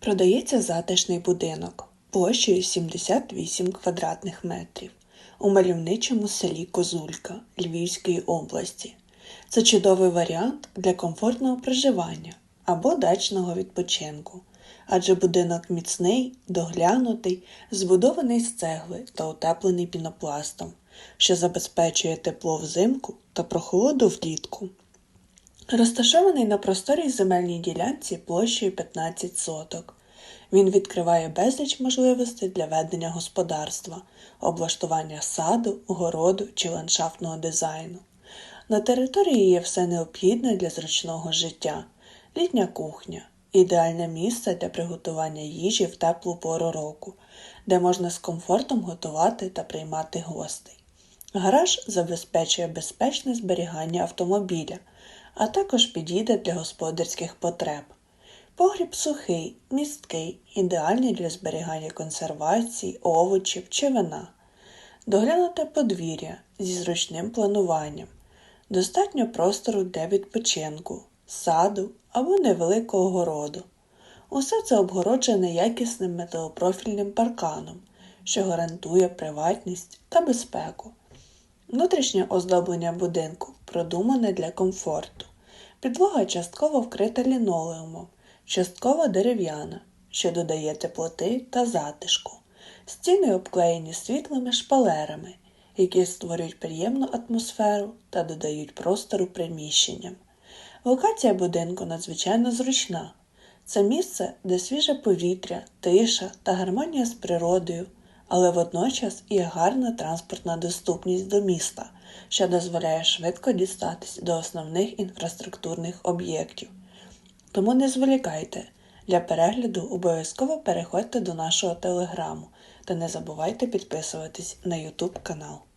Продається затишний будинок площею 78 квадратних метрів у мальовничому селі Козулька Львівської області. Це чудовий варіант для комфортного проживання або дачного відпочинку, адже будинок міцний, доглянутий, збудований з цегли та утеплений пінопластом, що забезпечує тепло взимку та прохолоду влітку. Розташований на просторій земельній ділянці площею 15 соток. Він відкриває безліч можливостей для ведення господарства, облаштування саду, городу чи ландшафтного дизайну. На території є все необхідне для зручного життя: літня кухня, ідеальне місце для приготування їжі в теплу пору року, де можна з комфортом готувати та приймати гостей. Гараж забезпечує безпечне зберігання автомобіля, а також підійде для господарських потреб. Погріб сухий, місткий, ідеальний для зберігання консервації, овочів чи вина. Доглянуте подвір'я зі зручним плануванням. Достатньо простору для відпочинку, саду або невеликого городу. Усе це обгороджене якісним металопрофільним парканом, що гарантує приватність та безпеку. Внутрішнє оздоблення будинку продумане для комфорту. Підлога частково вкрита лінолеумом, частково дерев'яна, що додає теплоти та затишку. Стіни обклеєні світлими шпалерами, які створюють приємну атмосферу та додають простору приміщенням. Локація будинку надзвичайно зручна. Це місце, де свіже повітря, тиша та гармонія з природою, але водночас є гарна транспортна доступність до міста, що дозволяє швидко дістатись до основних інфраструктурних об'єктів. Тому не зволікайте. Для перегляду обов'язково переходьте до нашого телеграму та не забувайте підписуватись на YouTube канал.